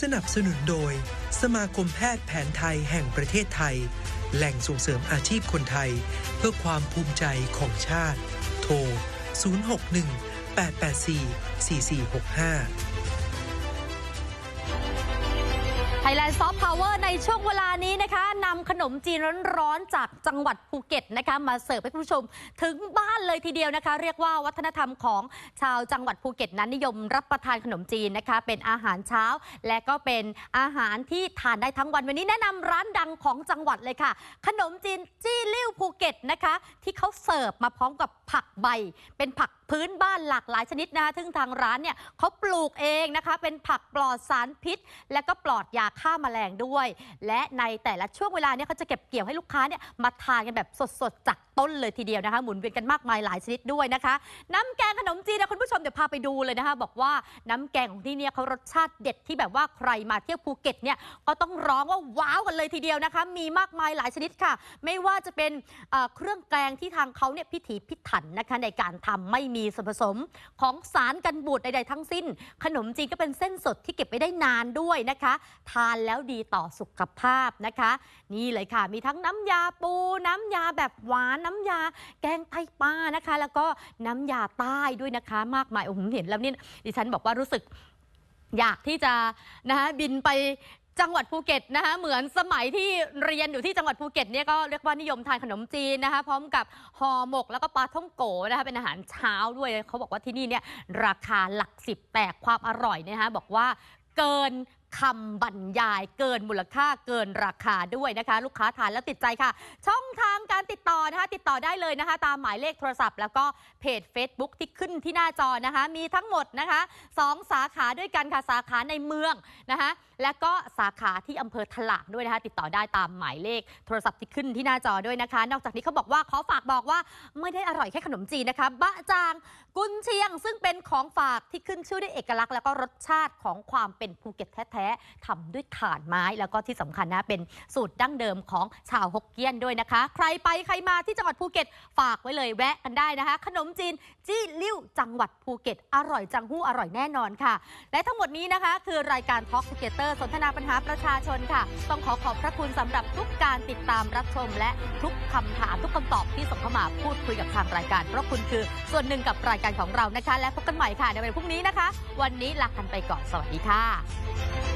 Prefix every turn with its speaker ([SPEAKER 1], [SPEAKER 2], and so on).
[SPEAKER 1] สนับสนุนโดย สมาคมแพทย์แผนไทยแห่งประเทศไทย แหล่งส่งเสริมอาชีพคนไทย เพื่อความภูมิใจของชาติ โทร 061 884 4465
[SPEAKER 2] ไทยแลนด์ซอฟต์พาวเวอร์ในช่วงเวลานี้นะคะ ขนมจีนร้อนๆจากจังหวัดภูเก็ตนะคะ มาเสิร์ฟให้คุณผู้ชม ถึงบ้านเลยทีเดียวนะคะ เรียกว่าวัฒนธรรมของชาวจังหวัดภูเก็ตนั้นนิยมรับประทานขนมจีนนะคะ เป็นอาหารเช้า และก็เป็นอาหารที่ทานได้ทั้งวันวันนี้แนะนำร้านดังของจังหวัดเลยค่ะ ขนมจีนจี้ลิ้วภูเก็ตนะคะ ที่เขาเสิร์ฟมาพร้อมกับผักใบ เป็นผัก พื้นบ้านหลากหลายชนิดนะคะซึ่งทางร้านเนี่ยเขาปลูกเองนะคะ เป็นผักปลอดสารพิษ และก็ปลอดยาฆ่าแมลงด้วย และในแต่ละช่วงเวลาเนี่ยเขาจะเก็บเกี่ยวให้ลูกค้าเนี่ยมาทานกันแบบสดๆจากต้นเลยทีเดียวนะคะหมุนเวียนกันมากมายหลายชนิดด้วยนะคะ น้ำแกงขนมจีนนะคุณผู้ชมเดี๋ยวพาไปดูเลยนะคะ บอกว่าน้ำแกงของที่เนี่ยเขารสชาติเด็ดที่แบบว่าใครมาเที่ยวภูเก็ตเนี่ยก็ต้องร้องว่าว้าวกันเลยทีเดียวนะคะ มีมากมายหลายชนิดค่ะ ไม่ว่าจะเป็นเครื่องแกงที่ทางเขาเนี่ยพิถีพิถันนะคะในการทำไม่มีีส่วนผสมของสารกันบูดใดๆทั้งสิ้น ขนมจีนก็เป็นเส้นสดที่เก็บไว้ได้นานด้วยนะคะ ทานแล้วดีต่อสุขภาพนะคะ นี่เลยค่ะ มีทั้งน้ำยาปู น้ำยาแบบหวานน้ำยาแกงไตปลานะคะ แล้วก็น้ำยาใต้ด้วยนะคะ มากมายโอ้โหเห็นแล้วนี่ดิฉันบอกว่ารู้สึกอยากที่จะนะคะบินไป จังหวัดภูเก็ตนะคะเหมือนสมัยที่เรียนอยู่ที่จังหวัดภูเก็ตเนี่ยก็เรียกว่านิยมทานขนมจีนนะคะพร้อมกับห่อหมกแล้วก็ปลาท่องโกนะคะเป็นอาหารเช้าด้วยเขาบอกว่าที่นี่เนี่ยราคาหลักสิบแต่ความอร่อยเนยนะคะบอกว่าเกิน คำบรรยายเกินมูลค่าเกินราคาด้วยนะคะ ลูกค้าทานแล้วติดใจค่ะ ช่องทางการติดต่อนะคะติดต่อได้เลยนะคะ ตามหมายเลขโทรศัพท์ แล้วก็เพจ Facebook ที่ขึ้นที่หน้าจอนะคะ มีทั้งหมดนะคะสองสาขาด้วยกันค่ะสาขาในเมืองนะคะและก็สาขาที่อำเภอถลางด้วยนะคะ ติดต่อได้ตามหมายเลขโทรศัพท์ที่ขึ้นที่หน้าจอด้วยนะคะ นอกจากนี้เขาบอกว่าขอฝากบอกว่าไม่ได้อร่อยแค่ขนมจีนนะคะบะจางกุนเชียง ซึ่งเป็นของฝากที่ขึ้นชื่อด้วยเอกลักษณ์แล้วก็รสชาติของความเป็นภูเก็ตแท้ทำด้วยถ่านไม้แล้วก็ที่สำคัญนะเป็นสูตรดั้งเดิมของชาวฮกเกี้ยนด้วยนะคะ ใครไปใครมาที่จังหวัดภูเก็ตฝากไว้เลยแวะกันได้นะคะ ขนมจีนจี้ลิ้วจังหวัดภูเก็ต อร่อยจังหู้อร่อยแน่นอนค่ะ และทั้งหมดนี้นะคะ คือรายการ Talk Together สนทนาปัญหาประชาชนค่ะ ต้องขอขอบพระคุณสำหรับทุกการติดตามรับชม และทุกคำถามทุกคำตอบที่ส่งเข้ามาพูดคุยกับทางรายการ เพราะคุณคือส่วนหนึ่งกับรายการของเรานะคะ และพบกันใหม่ค่ะในวันพรุ่งนี้นะคะ วันนี้ลากันไปก่อนสวัสดีค่ะ